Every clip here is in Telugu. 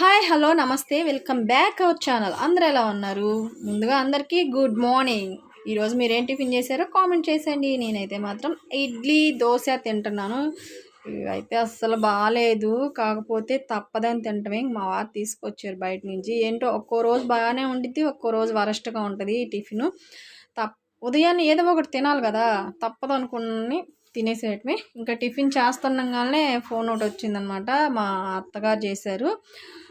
హాయ్ హలో నమస్తే. Welcome back our channel. అందరూ ఎలా ఉన్నారు? ముందుగా అందరికీ గుడ్ మార్నింగ్. ఈరోజు మీరు ఏం టిఫిన్ చేశారో కామెంట్ చేసేయండి. నేనైతే మాత్రం ఇడ్లీ దోశ తింటున్నాను. ఇవైతే అస్సలు బాగాలేదు కాకపోతే తప్పదని తింటమే. మా వారు తీసుకొచ్చారు బయట నుంచి. ఏంటో ఒక్కో రోజు బాగానే ఉండిద్ది ఒక్కో రోజు వరస్ట్గా ఉంటుంది టిఫిన్. తప్ ఉదయాన్నే ఏదో ఒకటి తినాలి కదా. తప్పదు అనుకుని తినేసేయటమే. ఇంకా టిఫిన్ చేస్తుండగానే ఫోన్ ఒకటి వచ్చిందనమాట. మా అత్తగారు చేశారు.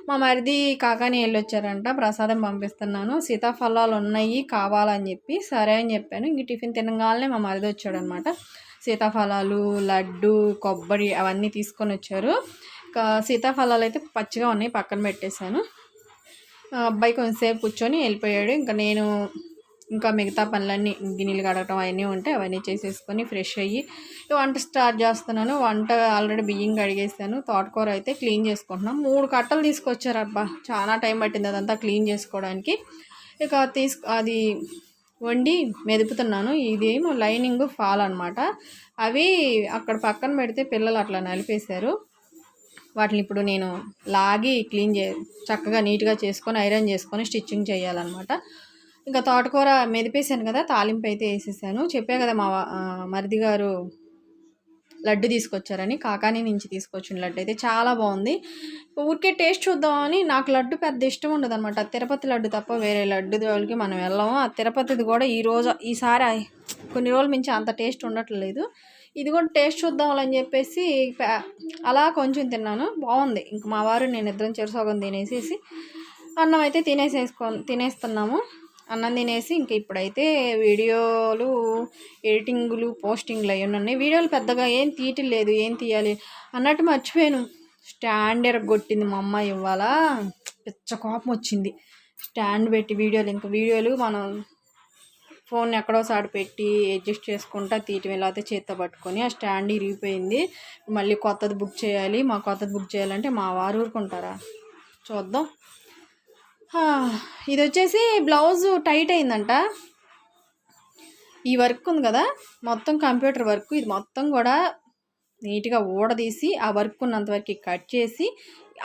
మా మరిది కాకాని వెళ్ళొచ్చారంట ప్రసాదం పంపిస్తున్నాను. సీతాఫలాలు ఉన్నాయి కావాలని చెప్పి సరే అని చెప్పాను. ఇంక టిఫిన్ తినగానే మా మరిది వచ్చాడనమాట. సీతాఫలాలు లడ్డు కొబ్బరి అవన్నీ తీసుకొని వచ్చారు. ఇంకా సీతాఫలాలు అయితే పచ్చిగా ఉన్నాయి పక్కన పెట్టేశాను. అబ్బాయి కొంచెంసేపు కూర్చొని వెళ్ళిపోయాడు. ఇంకా నేను ఇంకా మిగతా పనులన్నీ గిన్నెలు కడగటం అవన్నీ ఉంటే అవన్నీ చేసేసుకొని ఫ్రెష్ అయ్యి వంట స్టార్ట్ చేస్తున్నాను. వంట ఆల్రెడీ బియ్యం కడిగేసాను. తోటకూర అయితే క్లీన్ చేసుకుంటున్నాను మూడు కట్టలు తీసుకొచ్చారు అబ్బా చాలా టైం పట్టింది అదంతా క్లీన్ చేసుకోవడానికి. ఇక తీసుకు అది వండి మెదుపుతున్నాను. ఇదేమో లైనింగ్ ఫాల్ అనమాట అవి అక్కడ పక్కన పెడితే పిల్లలు అట్లా నలిపేశారు. వాటిని ఇప్పుడు నేను లాగి క్లీన్ చే చక్కగా నీట్గా చేసుకొని ఐరన్ చేసుకొని స్టిచ్చింగ్ చేయాలన్నమాట. ఇంకా తోటకూర మెదిపేశాను కదా తాలింపు అయితే వేసేసాను. చెప్పా కదా మా మరిది గారు లడ్డు తీసుకొచ్చారని కాకాని నుంచి తీసుకొచ్చిన లడ్డు అయితే చాలా బాగుంది. ఊరికే టేస్ట్ చూద్దామని నాకు లడ్డు పెద్ద ఇష్టం ఉండదు అనమాట తిరుపతి లడ్డు తప్ప వేరే లడ్డు జోలికి మనం వెళ్ళాము. ఆ తిరుపతిది కూడా ఈ రోజు ఈసారి కొన్ని రోజుల మించి అంత టేస్ట్ ఉండట్లేదు. ఇది కూడా టేస్ట్ చూద్దామని చెప్పేసి అలా కొంచెం తిన్నాను. బాగుంది. ఇంక మా వారు నేను ఇద్దరం చెరుసోగం తినేసేసి అన్నం అయితే తినేసేసుకో తినేస్తున్నాము. అన్నం తినేసి ఇంక ఇప్పుడైతే వీడియోలు ఎడిటింగ్లు పోస్టింగ్లు అవి ఉన్నాయి. వీడియోలు పెద్దగా ఏం తీయట్లేదు ఏం తీయాలి అన్నట్టు మర్చిపోయాను. స్టాండ్ ఎరగొట్టింది మా అమ్మ ఇవాళ పిచ్చ కోపం వచ్చింది. స్టాండ్ పెట్టి వీడియోలు ఇంకా వీడియోలు మనం ఫోన్ ఎక్కడోసారి పెట్టి అడ్జస్ట్ చేసుకుంటా తీయటం అయితే చేత్తో పట్టుకొని ఆ స్టాండ్ ఇరిగిపోయింది. మళ్ళీ కొత్తది బుక్ చేయాలి మా కొత్తది బుక్ చేయాలంటే మా వారు ఊరుకుంటారా? చూద్దాం. ఇది వచ్చేసి బ్లౌజ్ టైట్ అయిందంట. ఈ వర్క్ ఉంది కదా మొత్తం కంప్యూటర్ వర్క్. ఇది మొత్తం కూడా నీట్గా ఊడదీసి ఆ వర్క్ ఉన్నంత వరకు కట్ చేసి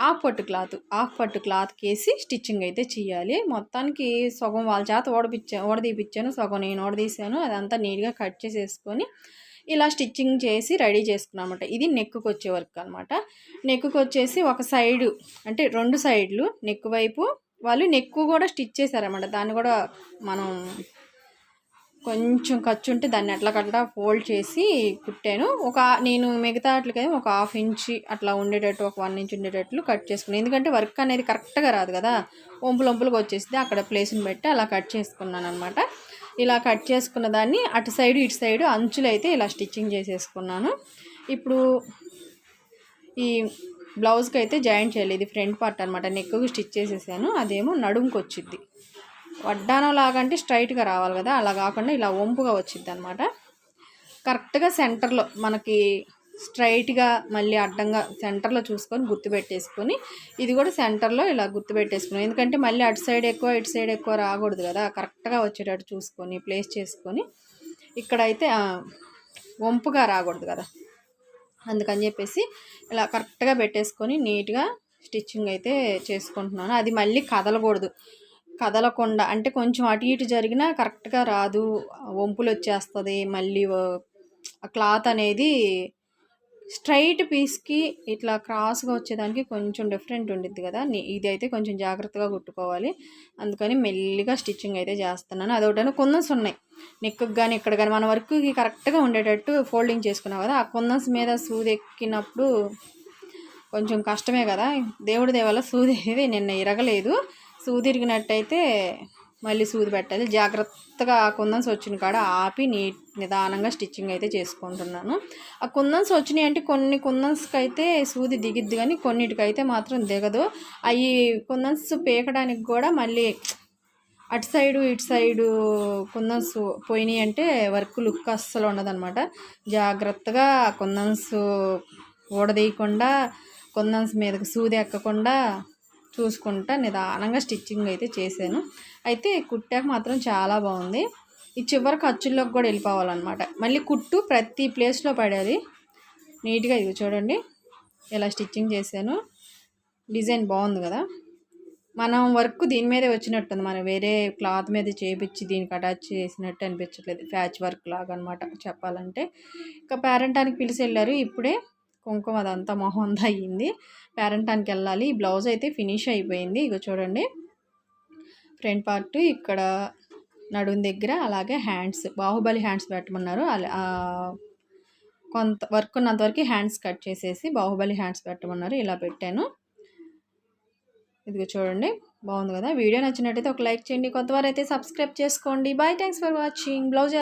ఆఫ్ పట్టు క్లాత్ ఆఫ్ పట్టు క్లాత్కి వేసి స్టిచ్చింగ్ అయితే చేయాలి. మొత్తానికి సగం వాళ్ళ చేత ఓడపిచ్చా ఓడదీపించాను సగం నేను ఓడదీసాను అదంతా నీట్గా కట్ చేసేసుకొని ఇలా స్టిచ్చింగ్ చేసి రెడీ చేసుకున్నామన్నమాట ఇది నెక్కు వచ్చే వర్క్ అనమాట నెక్కు వచ్చేసి ఒక సైడు అంటే రెండు సైడ్లు నెక్ వైపు వాళ్ళు నెక్ కూడా స్టిచ్ చేశారన్నమాట. దాన్ని కూడా మనం కొంచెం ఖర్చు ఉంటే దాన్ని అట్లా కట్లా ఫోల్డ్ చేసి కుట్టాను. ఒక నేను మిగతా అట్లకైతే ఒక హాఫ్ ఇంచ్ అట్లా ఉండేటట్టు ఒక వన్ ఇంచ్ ఉండేటట్లు కట్ చేసుకున్నాను ఎందుకంటే వర్క్ అనేది కరెక్ట్గా రాదు కదా. ఒంపులు ఒంపులుగా వచ్చేసింది అక్కడ ప్లేస్ని పెట్టి అలా కట్ చేసుకున్నాను అనమాట ఇలా కట్ చేసుకున్న దాన్ని అటు సైడ్ ఇటు సైడ్ అంచులు అయితే ఇలా స్టిచ్చింగ్ చేసేసుకున్నాను. ఇప్పుడు ఈ బ్లౌజ్కి అయితే జాయింట్ చేయాలి ఇది ఫ్రంట్ పార్ట్ అనమాట నెక్కు స్టిచ్ చేసేసాను. అదేమో నడుముకి వచ్చింది వడ్డానం లాగంటే స్ట్రైట్గా రావాలి కదా. అలా కాకుండా ఇలా వంపుగా వచ్చింది అనమాట కరెక్ట్గా సెంటర్లో మనకి స్ట్రైట్గా మళ్ళీ అడ్డంగా సెంటర్లో చూసుకొని గుర్తుపెట్టేసుకొని ఇది కూడా సెంటర్లో ఇలా గుర్తుపెట్టేసుకున్నాం. ఎందుకంటే మళ్ళీ అటు సైడ్ ఎక్కువ ఇటు సైడ్ ఎక్కువ రాకూడదు కదా. కరెక్ట్గా వచ్చేటట్టు చూసుకొని ప్లేస్ చేసుకొని ఇక్కడైతే వంపుగా రాకూడదు కదా. అందుకని చెప్పేసి ఇలా కరెక్ట్గా పెట్టేసుకొని నీట్గా స్టిచ్చింగ్ అయితే చేసుకుంటున్నాను. అది మళ్ళీ కదలకూడదు. కదలకుండా అంటే కొంచెం అటు ఇటు జరిగినా కరెక్ట్గా రాదు. వంపులు వచ్చేస్తుంది. మళ్ళీ క్లాత్ అనేది స్ట్రైట్ పీస్కి ఇట్లా క్రాస్గా వచ్చేదానికి కొంచెం డిఫరెంట్ ఉండిద్ది కదా. ఇది అయితే కొంచెం జాగ్రత్తగా కుట్టుకోవాలి. అందుకని మెల్లిగా స్టిచ్చింగ్ అయితే చేస్తున్నాను. అదొకటైనా కొందన్స్ ఉన్నాయి. నెక్కు కానీ ఇక్కడ కానీ మన వర్క్కి కరెక్ట్గా ఉండేటట్టు ఫోల్డింగ్ చేసుకున్నాం కదా. ఆ కొందన్స్ మీద సూది ఎక్కినప్పుడు కొంచెం కష్టమే కదా. దేవుడి దేవల్ల సూది నిన్న ఇరగలేదు. సూదిరిగినట్టయితే మళ్ళీ సూది పెట్టాలి. జాగ్రత్తగా ఆ కుందన్స్ వచ్చిన కాడ ఆపి నీట్ నిదానంగా స్టిచ్చింగ్ అయితే చేసుకుంటున్నాను. ఆ కుందన్స్ వచ్చినాయి అంటే కొన్ని కుందన్స్కి అయితే సూది దిగిద్ది కానీ కొన్నిటికైతే మాత్రం దిగదు. అవి కుందన్స్ పీకడానికి కూడా మళ్ళీ అటు సైడు ఇటు సైడు కుందన్స్ పోయినాయి అంటే వర్క్ లుక్ అస్సలు ఉండదన్నమాట. జాగ్రత్తగా కుందన్స్ ఊడదీయకుండా కుందన్స్ మీదకి సూది ఎక్కకుండా చూసుకుంటా నిదానంగా స్టిచ్చింగ్ అయితే చేశాను. అయితే కుట్టాక మాత్రం చాలా బాగుంది. ఈ చివరి ఖర్చుల్లోకి కూడా వెళ్ళిపోవాలన్నమాట. మళ్ళీ కుట్టు ప్రతి ప్లేస్లో పడేది. నీట్గా ఇది చూడండి. ఇలా స్టిచ్చింగ్ చేశాను. డిజైన్ బాగుంది కదా. మనం వర్క్ దీని మీదే వచ్చినట్టుంది. మనం వేరే క్లాత్ మీద చేపించి దీనికి అటాచ్ చేసినట్టు అనిపించట్లేదు. ప్యాచ్ వర్క్ లాగా అనమాట చెప్పాలంటే. ఇంకా పేరెంటానికి పిలిచి వెళ్ళారు. ఇప్పుడే కుంకుమ అదంతా మొహం అంతా అయ్యింది పేరంటానికి వెళ్ళాలి ఈ బ్లౌజ్ అయితే ఫినిష్ అయిపోయింది. ఇక చూడండి. ఫ్రంట్ పార్ట్ ఇక్కడ నడుం దగ్గర అలాగే హ్యాండ్స్ బాహుబలి హ్యాండ్స్ పెట్టమన్నారు. అలా- కొంత వర్క్ ఉన్నంత వరకు హ్యాండ్స్ కట్ చేసేసి బాహుబలి హ్యాండ్స్ పెట్టమన్నారు. ఇలా పెట్టాను. ఇదిగో చూడండి. బాగుంది కదా. వీడియో నచ్చినట్టయితే ఒక లైక్ చేయండి. కొత్తవారు అయితే సబ్స్క్రైబ్ చేసుకోండి. Bye. Thanks for watching. Blouse